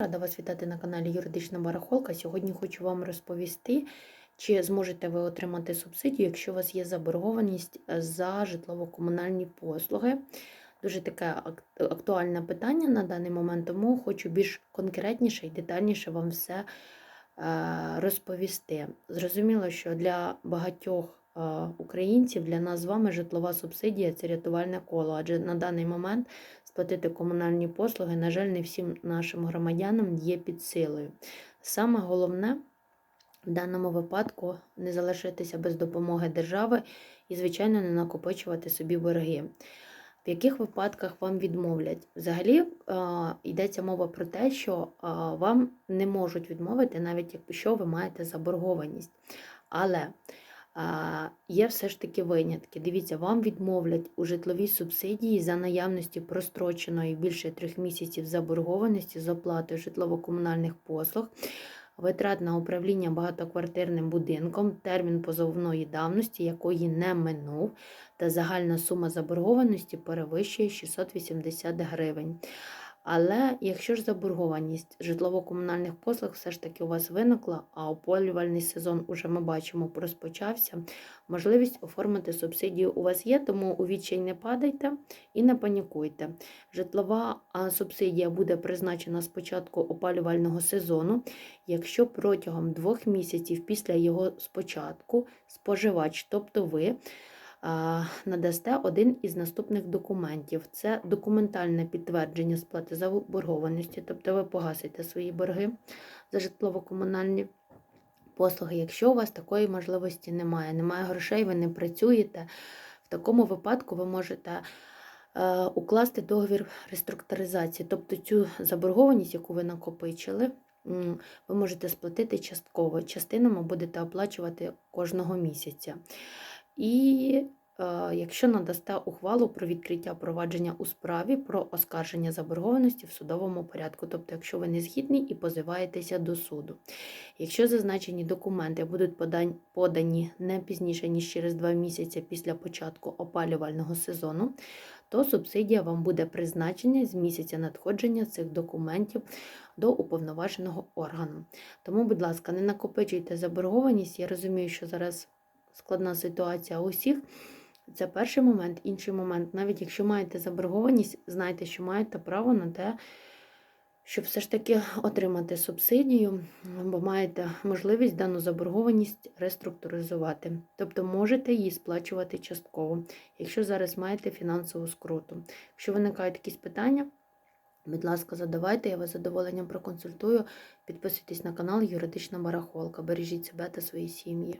Рада вас вітати на каналі Юридична Барахолка. Сьогодні хочу вам розповісти, чи зможете ви отримати субсидію, якщо у вас є заборгованість за житлово-комунальні послуги. Дуже таке актуальне питання на даний момент, тому хочу більш конкретніше і детальніше вам все е, розповісти. Зрозуміло, що для багатьох е, українців, для нас з вами житлова субсидія це рятувальне коло, адже на даний момент сплатити комунальні послуги, на жаль, не всім нашим громадянам є під силою. Саме головне в даному випадку не залишитися без допомоги держави і, звичайно, не накопичувати собі борги. В яких випадках вам відмовлять? Взагалі е, йдеться мова про те, що е, вам не можуть відмовити, навіть якщо ви маєте заборгованість. Але Є все ж таки винятки. Дивіться, вам відмовлять у житловій субсидії за наявності простроченої більше трьох місяців заборгованості з оплатою житлово-комунальних послуг, витрат на управління багатоквартирним будинком, термін позовної давності, якої не минув, та загальна сума заборгованості перевищує 680 гривень. Але якщо ж заборгованість житлово-комунальних послуг все ж таки у вас виникла, а опалювальний сезон уже ми бачимо розпочався, можливість оформити субсидію у вас є, тому у відчай не падайте і не панікуйте. Житлова субсидія буде призначена з початку опалювального сезону, якщо протягом двох місяців після його спочатку споживач, тобто ви, надасте один із наступних документів. Це документальне підтвердження сплати заборгованості, тобто ви погасите свої борги за житлово-комунальні послуги. Якщо у вас такої можливості немає, немає грошей, ви не працюєте, в такому випадку ви можете е, укласти договір реструктуризації, тобто цю заборгованість, яку ви накопичили, ви можете сплатити частково. Частинами будете оплачувати кожного місяця. І е, якщо надасте ухвалу про відкриття провадження у справі про оскарження заборгованості в судовому порядку, тобто, якщо ви не згідні і позиваєтеся до суду. Якщо зазначені документи будуть подані не пізніше, ніж через два місяці після початку опалювального сезону, то субсидія вам буде призначена з місяця надходження цих документів до уповноваженого органу. Тому, будь ласка, не накопичуйте заборгованість. Я розумію, що зараз складна ситуація усіх. Це перший момент. Інший момент, навіть якщо маєте заборгованість, знайте, що маєте право на те, щоб все ж таки отримати субсидію, бо маєте можливість дану заборгованість реструктуризувати. Тобто можете її сплачувати частково, якщо зараз маєте фінансову скруту. Якщо виникають якісь питання, будь ласка, задавайте, я вас задоволенням проконсультую. Підписуйтесь на канал Юридична Барахолка. Бережіть себе та свої сім'ї.